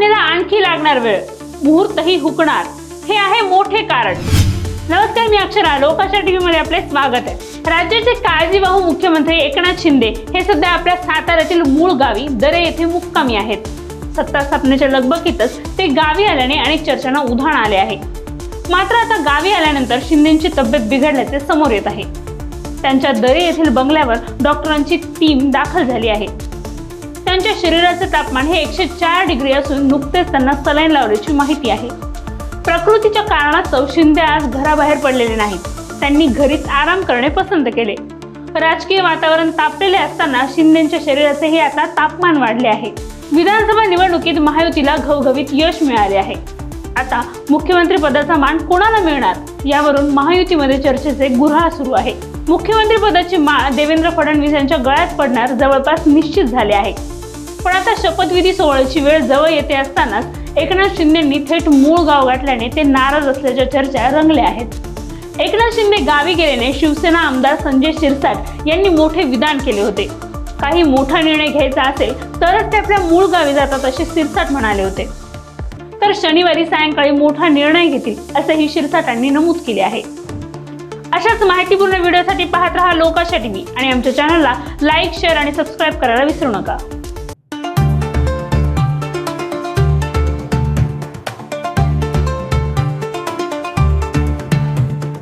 स्थापनेला आणखी लागणार वेळ. मुहूर्तही हुकणार. हे आहे मोठे कारण. नमस्कार मी अक्षरा. लोकाशा टीव्ही मध्ये आपले स्वागत आहे. राज्याचे काळजीवाहू मुख्यमंत्री एकनाथ शिंदे हे सध्या आपल्या साताऱ्यातील मूळ गावी दरे येथे मुक्कामी आहेत. सत्ता स्थापनेच्या लगबगीतच ते गावी आल्याने अनेक चर्चांना उधाण आले आहे. मात्र आता गावी आल्यानंतर शिंदेची तब्येत बिघडल्याचे समोर येत आहे. त्यांच्या दरे येथील बंगल्यावर डॉक्टरांची टीम दाखल झाली आहे. त्यांच्या शरीराचे तापमान हे एकशे चार डिग्री असून नुकतेच त्यांना सलाईन लावल्याची माहिती आहे. प्रकृतीच्या कारणास्तव शिंदे आज घराबाहेर पडलेले नाहीत. त्यांनी घरीच आराम करणे पसंत केले. राजकीय वातावरण तापलेले असताना शिंदेच्या शरीराचेही आता तापमान वाढले आहे. विधानसभा निवडणुकीत महायुतीला घवघवीत यश मिळाले आहे. आता मुख्यमंत्री पदाचा मान कोणाला मिळणार? यावरून महायुतीमध्ये चर्चेचे गुऱ्हा सुरू आहे. मुख्यमंत्री पदाची माळ देवेंद्र फडणवीस यांच्या गळ्यात पडणार जवळपास निश्चित झाले आहे. पण आता शपथविधी सोहळ्याची वेळ जवळ येते असतानाच एकनाथ शिंदेंनी थेट मूळ गाव गाठल्याने ते नाराज असल्याच्या चर्चा रंगल्या आहेत. एकनाथ शिंदे गावी गेल्याने शिवसेना आमदार संजय शिरसाट यांनी मोठे विधान केले होते. काही मोठा निर्णय घ्यायचा असेल तरच ते आपल्या मूळ गावी जातात असे शिरसाट म्हणाले होते. तर शनिवारी सायंकाळी मोठा निर्णय घेतील असंही शिरसाटांनी नमूद केले आहे. अशाच माहितीपूर्ण व्हिडिओसाठी पाहत रहा लोकाशा टीव्ही आणि आमच्या चॅनलला लाईक शेअर आणि सबस्क्राईब करायला विसरू नका.